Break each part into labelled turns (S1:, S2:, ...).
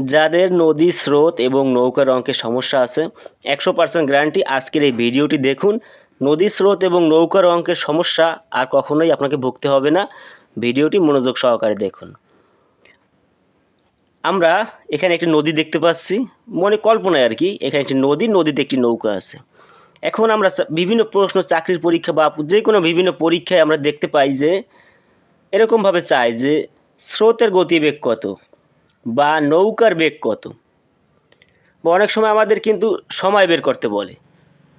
S1: যাদের নদী স্রোত এবং নৌকার অঙ্কের সমস্যা আছে, একশো পার্সেন্ট গ্যারান্টি আজকের এই ভিডিওটি দেখুন। নদী স্রোত এবং নৌকার অঙ্কের সমস্যা আর কখনোই আপনাকে ভুগতে হবে না। ভিডিওটি মনোযোগ সহকারে দেখুন। আমরা এখানে একটি নদী দেখতে পাচ্ছি। মনে কল্পনায় আর কি, এখানে একটি নদী, নদীতে একটি নৌকা আছে। এখন আমরা বিভিন্ন প্রশ্ন, চাকরির পরীক্ষা বা যে কোনো বিভিন্ন পরীক্ষায় আমরা দেখতে পাই যে, এরকমভাবে চাই যে, স্রোতের গতিবেগ কত? বা নৌকার বেগ কত? বা অনেক সময় আমাদের কিন্তু সময় বের করতে বলে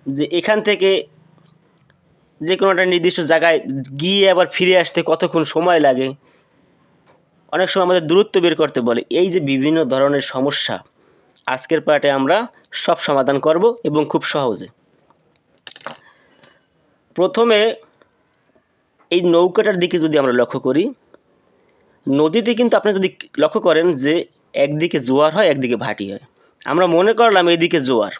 S1: যে এখান থেকে যে কোনো একটা নির্দিষ্ট জায়গায় গিয়ে আবার ফিরে আসতে কতক্ষণ সময় লাগে? অনেক সময় আমাদের দূরত্ব বের করতে বলে। এই যে বিভিন্ন ধরনের সমস্যা, আজকের পার্টে আমরা সব সমাধান করব এবং খুব সহজে। প্রথমে এই নৌকাটার দিকে যদি আমরা লক্ষ্য করি নদীতে কিন্তু আপনি যদি লক্ষ্য করেন যে একদিকে জোয়ার হয়, একদিকে ভাটি হয়। আমরা মনে করলাম এদিকে জোয়ার।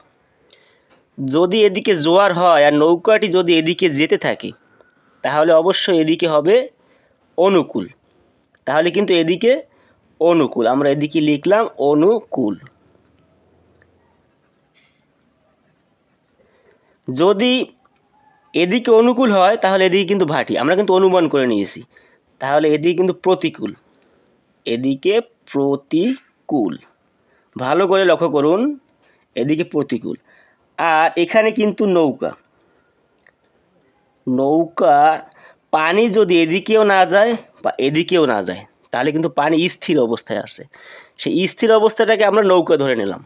S1: যদি এদিকে জোয়ার হয় আর নৌকাটি যদি এদিকে যেতে থাকে, তাহলে অবশ্যই এদিকে হবে অনুকূল। তাহলে কিন্তু এদিকে অনুকূল। আমরা এদিকে লিখলাম অনুকূল। যদি এদিকে অনুকূল হয়, তাহলে এদিকে কিন্তু ভাটি। আমরা কিন্তু অনুমান করে নিয়েছি। তাহলে এদিকে কিন্তু প্রতিকূল। এদিকে প্রতিকূল। ভালো করে লক্ষ্য করুন, এদিকে প্রতিকূল। আর এখানে কিন্তু নৌকা। নৌকা, পানি যদি এদিকেও না যায় বা এদিকেও না যায়, তাহলে কিন্তু পানি স্থির অবস্থায় আসে। সেই স্থির অবস্থাটাকে আমরা নৌকা ধরে নিলাম।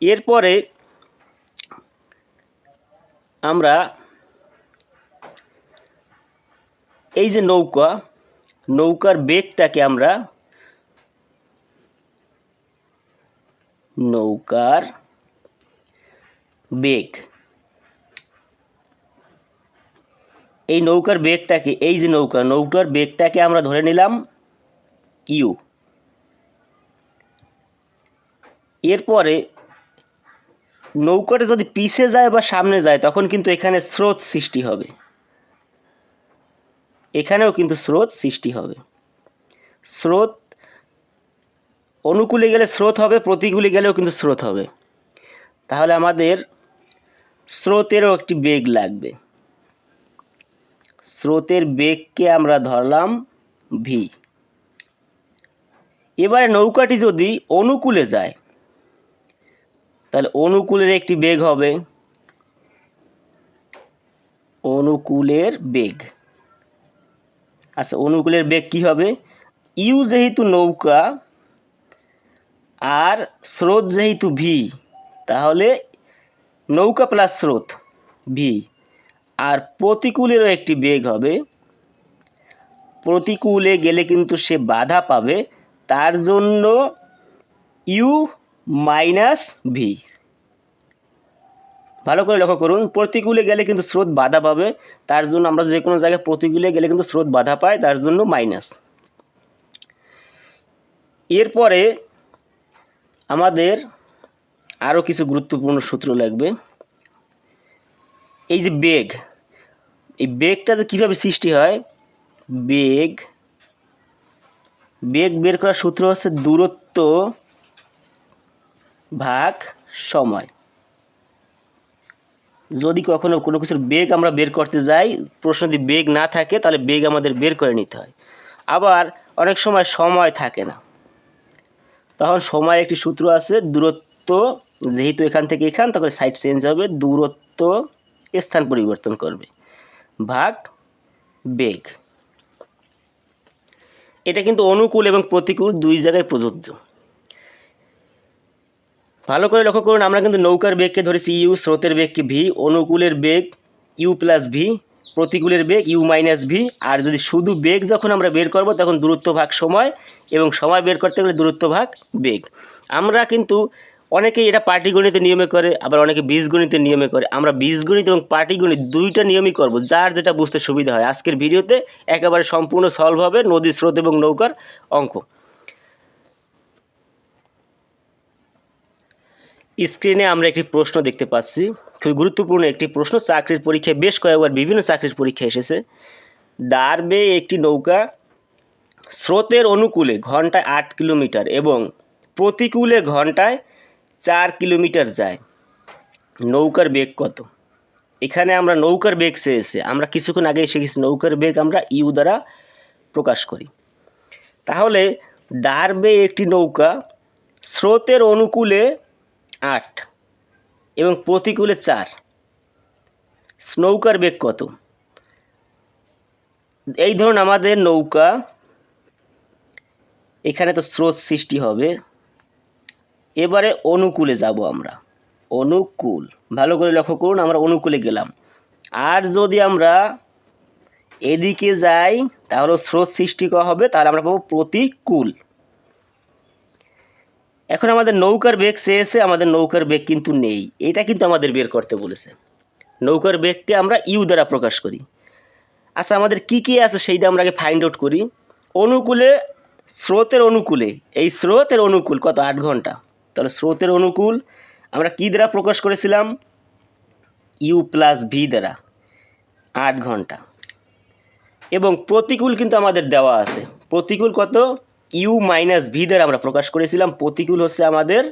S1: এরপরে আমরা এই যে নৌকা, নৌকার বেগটাকে আমরা নৌকার বেগ। এই নৌকার বেগটাকে, এই যে নৌকা, নৌকার বেগটাকে আমরা ধরে নিলাম ইউ। এরপরে নৌকাটা যদি পিছে যায় বা সামনে যায়, তখন কিন্তু এখানে স্রোত সৃষ্টি হবে। এখানেও কিন্তু স্রোত সৃষ্টি হবে। স্রোত অনুকূলে গেলে স্রোত হবে, প্রতিকূলে গেলেও কিন্তু স্রোত হবে। তাহলে আমাদের স্রোতেরও একটি বেগ লাগবে। স্রোতের বেগকে আমরা ধরলাম ভি এবারে নৌকাটি যদি অনুকূলে যায়, তাহলে অনুকূলের একটি বেগ হবে। অনুকূলের বেগ। আচ্ছা অনুকূলের বেগ কি হবে? ইউ যেহেতু নৌকা আর স্রোত যেহেতু ভি, তাহলে নৌকা প্লাস স্রোত ভি। আর প্রতিকূলেরও একটি বেগ হবে। প্রতিকূলে গেলে কিন্তু সে বাধা পাবে, তার জন্য ইউ মাইনাস ভি। ভালো করে লক্ষ্য করুন, প্রতিকূলে গেলে কিন্তু স্রোত বাধা পাবে, তার জন্য আমরা যে কোনো জায়গায় প্রতিকূলে গেলে কিন্তু স্রোত বাধা পায়, তার জন্য মাইনাস এরপরে আমাদের আরও কিছু গুরুত্বপূর্ণ সূত্র লাগবে। এই যে বেগ, এই বেগটা যে কীভাবে সৃষ্টি হয়? বেগ বেগ বের করার সূত্র হচ্ছে দূরত্ব ভাগ সময়। যদি কখনো কোনো কিছুর বেগ আমরা বের করতে যাই, প্রশ্ন যদি বেগ না থাকে, তাহলে বেগ আমাদের বের করে নিতে হয়। আবার অনেক সময় সময় থাকে না। তখন সময় একটি সূত্র আছে, দূরত্ব যেহেতু এখান থেকে এখান, তখন সাইড চেঞ্জ হবে, দূরত্ব স্থান পরিবর্তন করবে। ভাগ বেগ। এটা কিন্তু অনুকূল এবং প্রতিকূল দুই জায়গায় প্রযোজ্য। ভালো করে লক্ষ্য করুন, আমরা কিন্তু নৌকার বেগকে ধরেছি ইউ স্রোতের বেগকে ভি অনুকূলের বেগ ইউ প্লাস ভি প্রতিকূলের বেগ ইউ মাইনাস ভি আর যদি শুধু বেগ যখন আমরা বের করব, তখন দূরত্ব ভাগ সময় এবং সময় বের করতে গেলে দূরত্ব ভাগ বেগ। আমরা কিন্তু অনেকেই এটা পাটিগণিতের নিয়মে করে, আবার অনেকে বীজগণিতের নিয়মে করে। আমরা বীজগণিত এবং পাটিগণিত দুইটা নিয়মই করব, যার যেটা বুঝতে সুবিধা হয়। আজকের ভিডিওতে একেবারে সম্পূর্ণ সলভ হবে নদী স্রোত এবং নৌকার অঙ্ক। স্ক্রিনে আমরা একটি প্রশ্ন দেখতে পাচ্ছি। খুবই গুরুত্বপূর্ণ একটি প্রশ্ন। চাকরির পরীক্ষায় বেশ কয়েকবার বিভিন্ন চাকরির পরীক্ষা এসেছে। ডারবে একটি নৌকা স্রোতের অনুকূলে ঘন্টায় আট কিলোমিটার এবং প্রতিকূলে ঘন্টায় চার কিলোমিটার যায়। নৌকার বেগ কত? এখানে আমরা নৌকার বেগ চেয়েছে। আমরা কিছুক্ষণ আগে শিখেছি নৌকার বেগ আমরা ইউ দ্বারা প্রকাশ করি। তাহলে ডারবে একটি নৌকা স্রোতের অনুকূলে আট এবং প্রতিকূলে চার। নৌকার বেগ কত? এই ধরুন আমাদের নৌকা, এখানে তো স্রোত সৃষ্টি হবে। এবারে অনুকূলে যাব আমরা। অনুকূল। ভালো করে লক্ষ্য করুন, আমরা অনুকূলে গেলাম। আর যদি আমরা এদিকে যাই, তাহলে স্রোত সৃষ্টি করা হবে, তাহলে আমরা পাবো প্রতিকূল। এখন আমাদের নৌকার বেগ চেয়েছে, আমাদের নৌকার বেগ কিন্তু নেই। এটা কিন্তু আমাদের বের করতে বলেছে। নৌকার বেগকে আমরা ইউ দ্বারা প্রকাশ করি। আচ্ছা আমাদের কি কি আছে সেইটা আমরা আগে ফাইন্ড আউট করি। অনুকূলে, স্রোতের অনুকূলে, এই স্রোতের অনুকূল কত? আট ঘণ্টা। তাহলে স্রোতের অনুকূল আমরা কি দ্বারা প্রকাশ করেছিলাম? ইউ প্লাস ভি দ্বারা। আট ঘণ্টা। এবং প্রতিকূল কিন্তু আমাদের দেওয়া আছে। প্রতিকূল কত? ইউ মাইনাস ভি দ্বারা আমরা প্রকাশ করেছিলাম, প্রতিকূল হচ্ছে আমাদের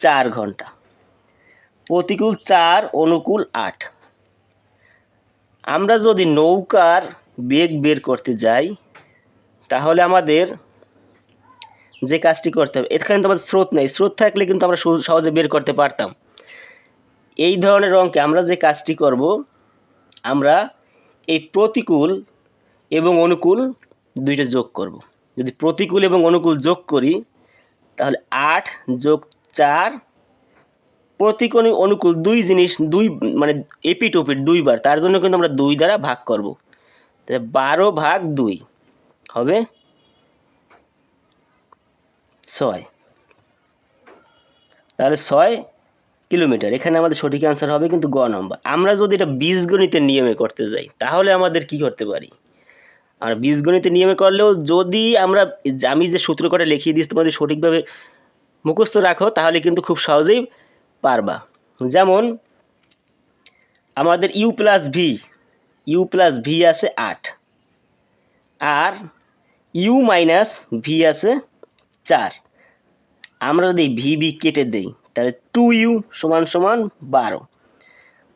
S1: চার ঘণ্টা। প্রতিকূল চার, অনুকূল আট। আমরা যদি নৌকার বেগ বের করতে যাই, তাহলে আমাদের যে কাজটি করতে হবে, এখানে তো আমাদের স্রোত নেই। স্রোত থাকলে কিন্তু আমরা সহজে বের করতে পারতাম। এই ধরনের অঙ্কে আমরা যে কাজটি করব, আমরা এই প্রতিকূল এবং অনুকূল দুইটা যোগ করব। যদি প্রতিকূল এবং অনুকূল যোগ করি, তাহলে আট যোগ চার, প্রতিকূল অনুকূল দুই জিনিস, দুই মানে এপিট ওপিট দুইবার, তার জন্য কিন্তু আমরা দুই দ্বারা ভাগ করব। তাহলে বারো ভাগ দুই হবে ছয়। তাহলে ছয় কিলোমিটার, এখানে আমাদের সঠিক অ্যান্সার হবে কিন্তু গ নম্বর আমরা যদি এটা বীজগণিতের নিয়মে করতে যাই, তাহলে আমাদের কি করতে পারি? আর বীজগণিতের নিয়মে করলেও যদি আমরা আমি যে সূত্র করে লিখিয়ে দিই তোমাদের সঠিকভাবে মুখস্থ রাখো, তাহলে কিন্তু খুব সহজেই পারবা। যেমন, আমাদের U plus V U plus V আছে আট, আর ইউ মাইনাস ভি আছে চার। আমরা যদি ভি বি কেটে দেই, তাহলে টু ইউ সমান সমান বারো।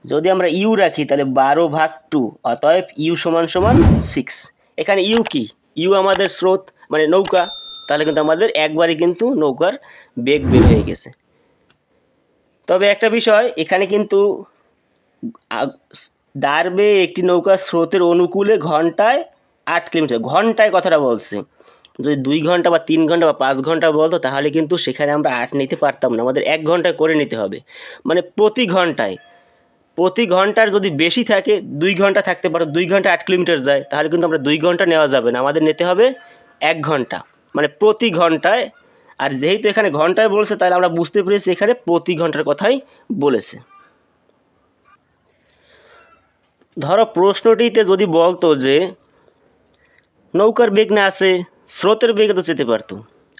S1: যদি আমরা ইউ রাখি, তাহলে বারো ভাগ টু অতএব ইউ সমান সমান সিক্স এখানে ইউ কি? ইউ আমাদের স্রোত মানে নৌকা। তাহলে কিন্তু আমাদের একবারই কিন্তু নৌকার বেগ বের হয়ে গেছে। তবে একটা বিষয়, এখানে কিন্তু ডারবে একটি নৌকা স্রোতের অনুকূলে ঘন্টায় আট কিলোমিটার, ঘন্টায় কথাটা বলছে। যদি দুই ঘণ্টা বা তিন ঘণ্টা বা পাঁচ ঘণ্টা বলতো, তাহলে কিন্তু সেখানে আমরা আট নিতে পারতাম না। আমাদের এক ঘন্টায় করে নিতে হবে। মানে প্রতি ঘন্টায় প্রতি ঘণ্টার যদি বেশি থাকে, দুই ঘণ্টা থাকতে পারো, দুই ঘণ্টা আট কিলোমিটার যায়, তাহলে কিন্তু আমরা দুই ঘণ্টা নেওয়া যাবে না। আমাদের নিতে হবে এক ঘণ্টা মানে প্রতি ঘন্টায়। আর যেহেতু এখানে ঘন্টায় বলছে, তাহলে আমরা বুঝতে পেরেছি এখানে প্রতি ঘণ্টার কথাই বলেছে। ধরো প্রশ্নটিতে যদি বলতো যে, নৌকার বেগ না আছে, স্রোতের বেগে তো যেতে পারতো।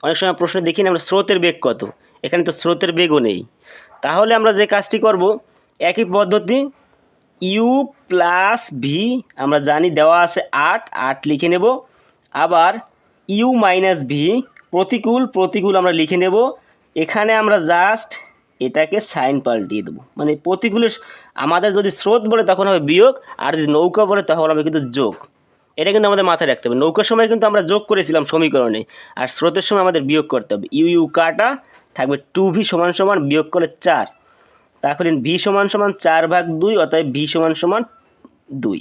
S1: অনেক সময় প্রশ্ন দেখি না আমরা, স্রোতের বেগ কত? এখানে তো স্রোতের বেগও নেই। তাহলে আমরা যে কাজটি করব একই পদ্ধতি ইউ প্লাস ভি আমরা জানি দেওয়া আছে আট আট লিখে নেব। আবার ইউ মাইনাস ভি প্রতিকূল প্রতিকূল আমরা লিখে নেব। এখানে আমরা জাস্ট এটাকে সাইন পাল্টিয়ে দেবো। মানে প্রতিকূলের আমাদের যদি স্রোত বলে তখন হবে বিয়োগ, আর যদি নৌকা বলে তখন হবে কিন্তু যোগ। এটা কিন্তু আমাদের মাথায় রাখতে হবে। নৌকার সময় কিন্তু আমরা যোগ করেছিলাম সমীকরণে, আর স্রোতের সময় আমাদের বিয়োগ করতে হবে। ইউ ইউ কাটা থাকবে টু ভি সমান সমান বিয়োগ করলে চার। তাহলে ভি সমান সমান চার ভাগ দুই অতএব ভি সমান সমান দুই।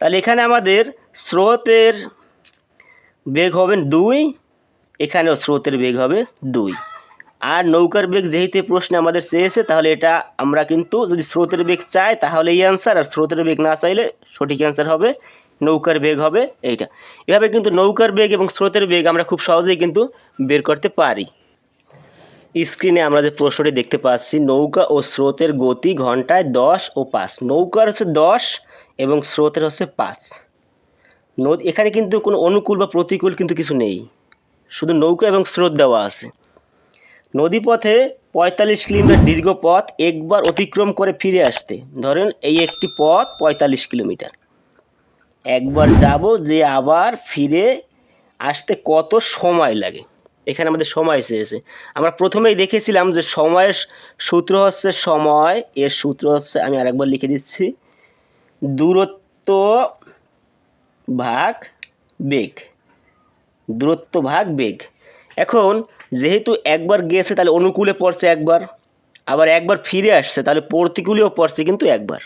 S1: তাহলে এখানে আমাদের স্রোতের বেগ হবে দুই, এখানেও স্রোতের বেগ হবে দুই। আর নৌকার বেগ যেহেতু প্রশ্নে আমাদের চেয়েছে, তাহলে এটা আমরা কিন্তু যদি স্রোতের বেগ চাই, তাহলে এই অ্যান্সার আর স্রোতের বেগ না চাইলে সঠিক অ্যান্সার হবে নৌকার বেগ হবে এইটা। এভাবে কিন্তু নৌকার বেগ এবং স্রোতের বেগ আমরা খুব সহজেই কিন্তু বের করতে পারি। স্ক্রিনে আমরা যে প্রশ্নটি দেখতে পাচ্ছি, নৌকা ও স্রোতের গতি ঘন্টায় দশ ও পাঁচ। নৌকার হচ্ছে দশ এবং স্রোতের হচ্ছে পাঁচ। নদ এখানে কিন্তু কোনো অনুকূল বা প্রতিকূল কিন্তু কিছু নেই। শুধু নৌকা এবং স্রোত দেওয়া আছে। নদীপথে পঁয়তাল্লিশ কিলোমিটার দীর্ঘ পথ একবার অতিক্রম করে ফিরে আসতে। ধরেন এই একটি পথ পঁয়তাল্লিশ কিলোমিটার। একবার যাব যে আবার ফিরে আসতে কত সময় লাগে? এখানে আমাদের সময় চেয়েছে আমরা প্রথমেই দেখেছিলাম যে সময়ের সূত্র হচ্ছে সময়, এর সূত্র হচ্ছে, আমি আরেকবার লিখে দিচ্ছি, দূরত্ব ভাগ বেগ। দূরত্ব ভাগ বেগ। এখন যেহেতু একবার গেছে, তাহলে অনুকূলে পড়ছে একবার, আবার একবার ফিরে আসছে, তাহলে প্রতিকূলেও পড়ছে কিন্তু একবার।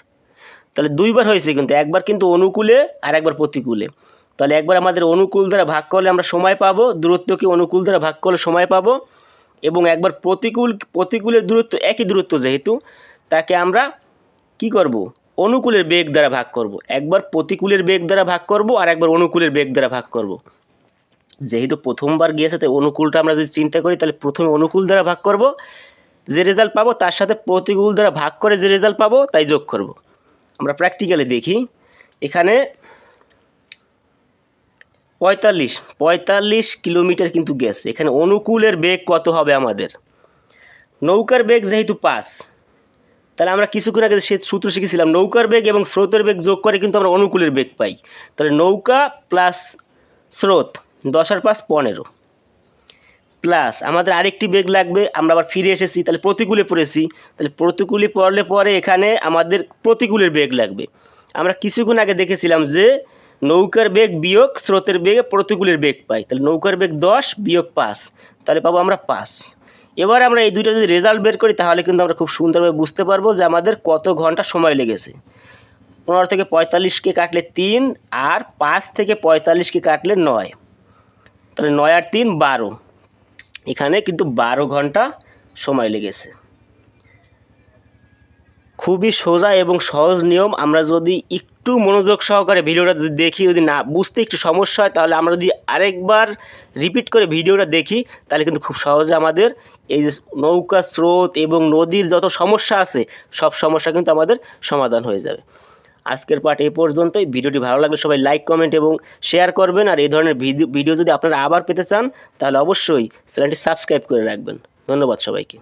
S1: তাহলে দুইবার হয়েছে কিন্তু, একবার কিন্তু অনুকূলে আর একবার প্রতিকূলে। তাহলে একবার আমাদের অনুকূল দ্বারা ভাগ করলে আমরা সময় পাবো, দূরত্বকে অনুকূল দ্বারা ভাগ করলে সময় পাবো এবং একবার প্রতিকূল, প্রতিকূলের দূরত্ব একই দূরত্ব যেহেতু, তাকে আমরা কি করব? অনুকূলের বেগ দ্বারা ভাগ করব। একবার প্রতিকূলের বেগ দ্বারা ভাগ করব আর একবার অনুকূলের বেগ দ্বারা ভাগ করব। যেহেতু প্রথমবার গিয়েছে, তাই অনুকূলটা আমরা যদি চিন্তা করি, তাহলে প্রথমে অনুকূল দ্বারা ভাগ করব। যে রেজাল্ট পাবো, তার সাথে প্রতিকূল দ্বারা ভাগ করে যে রেজাল্ট পাবো, তাই যোগ করব। আমরা প্র্যাকটিক্যালি দেখি, এখানে পঁয়তাল্লিশ পঁয়তাল্লিশ কিলোমিটার কিন্তু গেছে। এখানে অনুকূলের বেগ কত হবে আমাদের? নৌকার বেগ যেহেতু পাস তাহলে আমরা কিছুক্ষণ আগে সে সূত্র শিখেছিলাম, নৌকার বেগ এবং স্রোতের বেগ যোগ করে কিন্তু আমরা অনুকূলের বেগ পাই। তাহলে নৌকা প্লাস স্রোত, দশ আর পাঁচ পনেরো। প্লাস আমাদের আরেকটি বেগ লাগবে, আমরা আবার ফিরে এসেছি, তাহলে প্রতিকূলে পড়েছি। তাহলে প্রতিকূলে পড়লে পরে এখানে আমাদের প্রতিকূলের বেগ লাগবে। আমরা কিছুক্ষণ আগে দেখেছিলাম যে নৌকার বেগ বিয়োগ স্রোতের বেগে প্রতিকূলের বেগ পাই। তাহলে নৌকার বেগ দশ, বিয়োগ পাঁচ। তাহলে পাবো আমরা পাঁচ। এবার আমরা এই দুইটা যদি রেজাল্ট বের করি, তাহলে কিন্তু আমরা খুব সুন্দরভাবে বুঝতে পারব যে আমাদের কত ঘণ্টা সময় লেগেছে। পনেরো থেকে পঁয়তাল্লিশকে কাটলে তিন, আর পাঁচ থেকে পঁয়তাল্লিশকে কাটলে নয়। তাহলে নয় আর তিন, বারো। এখানে কিন্তু বারো ঘণ্টা সময় লেগেছে। খুবই সোজা এবং সহজ নিয়ম। আমরা যদি একটু মনোযোগ সহকারে ভিডিওটা যদি দেখি, যদি না বুঝতে একটু সমস্যা হয়, তাহলে আমরা যদি আরেকবার রিপিট করে ভিডিওটা দেখি, তাহলে কিন্তু খুব সহজে আমাদের। এই যে নৌকা, স্রোত এবং নদীর যত সমস্যা আছে, সব সমস্যা কিন্তু আমাদের সমাধান হয়ে যাবে। আজকের পার্ট এই পর্যন্তই। ভিডিওটি ভালো লাগলে সবাই লাইক কমেন্ট এবং শেয়ার করবেন। আর এই ধরনের ভিডিও যদি আপনারা আবার পেতে চান, তাহলে অবশ্যই চ্যানেলটি সাবস্ক্রাইব করে রাখবেন। ধন্যবাদ সবাইকে।